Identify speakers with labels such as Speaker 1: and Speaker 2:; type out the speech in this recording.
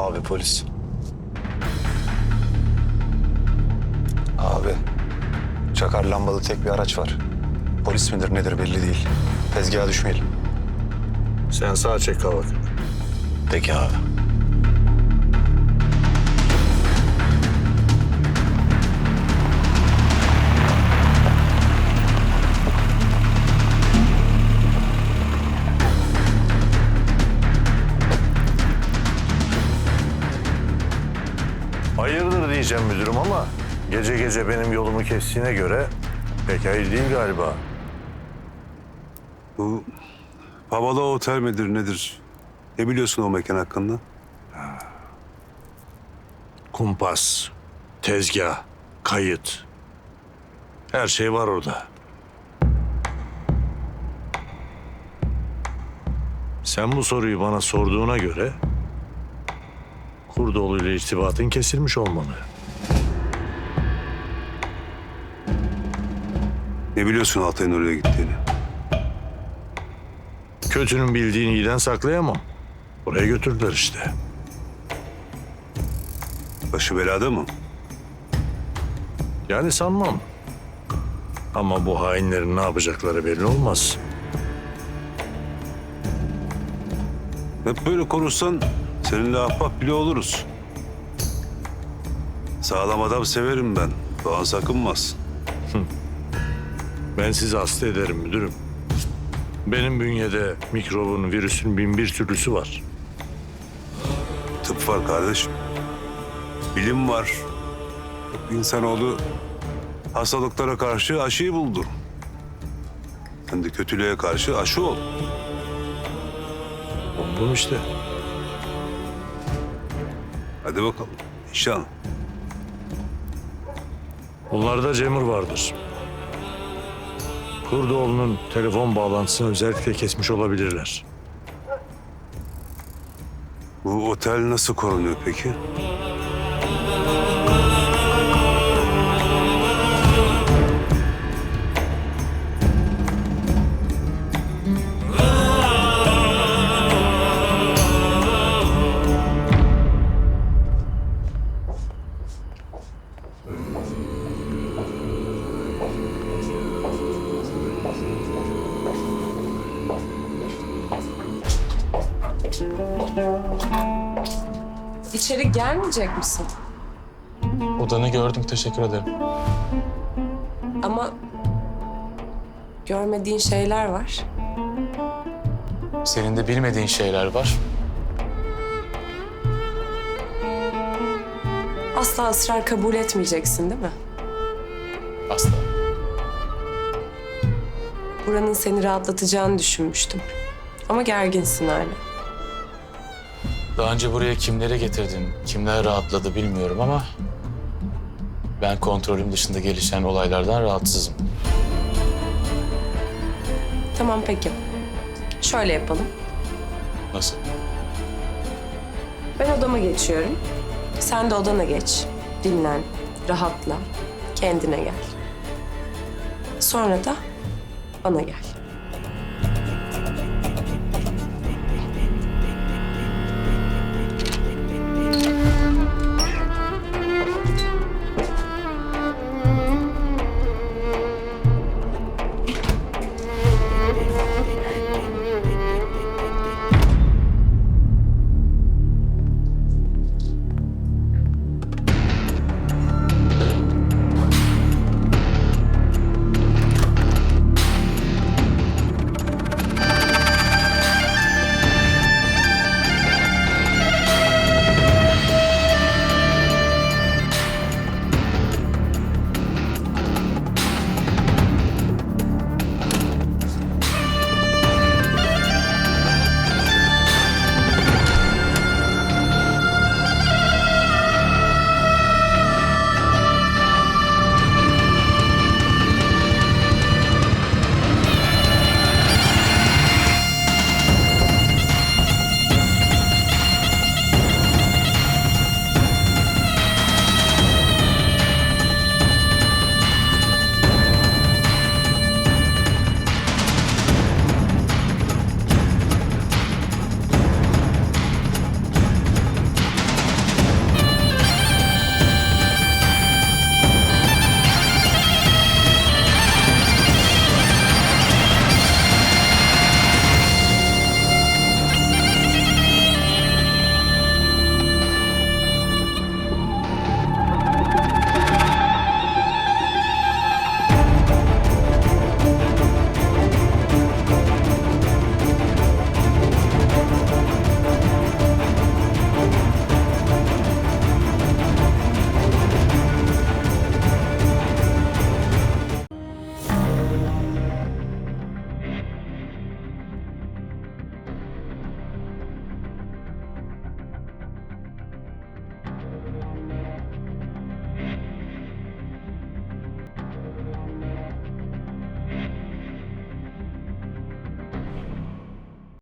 Speaker 1: Abi polis. Abi. Çakar lambalı tek bir araç var. Polis midir nedir belli değil. Tezgaha düşmeyelim.
Speaker 2: Sen sağ çek kavak.
Speaker 1: Peki abi.
Speaker 2: Hayırdır diyeceğim müdürüm ama gece gece benim yolumu kestiğine göre pek hayır değil galiba.
Speaker 3: Bu Pavala Otel midir nedir? Ne biliyorsun o mekan hakkında?
Speaker 2: Kumpas, tezgah, kayıt. Her şey var orada. Sen bu soruyu bana sorduğuna göre Kurdoğlu ile irtibatın kesilmiş olmalı.
Speaker 3: Ne biliyorsun Altay'ın oraya gittiğini?
Speaker 2: Kötünün bildiğini iyiden saklayamam. Buraya götürdüler işte.
Speaker 3: Başı belada mı?
Speaker 2: Yani sanmam. Ama bu hainlerin ne yapacakları belli olmaz.
Speaker 3: Hep böyle konuşsan seninle ahbap bile oluruz. Sağlam adam severim ben. Doğan sakınmaz.
Speaker 2: Ben sizi hasta ederim müdürüm. Benim bünyede mikrobun, virüsün bin bir türlüsü var.
Speaker 3: Tıp var kardeşim. Bilim var. İnsanoğlu hastalıklara karşı aşıyı buldu. Sen de kötülüğe karşı aşı ol.
Speaker 2: Buldum işte.
Speaker 3: Hadi bakalım. İnşallah.
Speaker 2: Bunlarda Cemur vardır. Kurdoğlu'nun telefon bağlantısını özellikle kesmiş olabilirler.
Speaker 3: Bu otel nasıl korunuyor peki?
Speaker 4: İçeri gelmeyecek misin?
Speaker 5: Odanı gördüm, teşekkür ederim.
Speaker 4: Ama görmediğin şeyler var.
Speaker 5: Senin de bilmediğin şeyler var.
Speaker 4: Asla ısrar kabul etmeyeceksin değil mi?
Speaker 5: Asla.
Speaker 4: Buranın seni rahatlatacağını düşünmüştüm. Ama gerginsin hala.
Speaker 5: Daha önce buraya kimleri getirdin, kimler rahatladı bilmiyorum ama... ...ben kontrolüm dışında gelişen olaylardan rahatsızım.
Speaker 4: Tamam peki. Şöyle yapalım.
Speaker 5: Nasıl?
Speaker 4: Ben odama geçiyorum. Sen de odana geç. Dinlen, rahatla, kendine gel. Sonra da bana gel.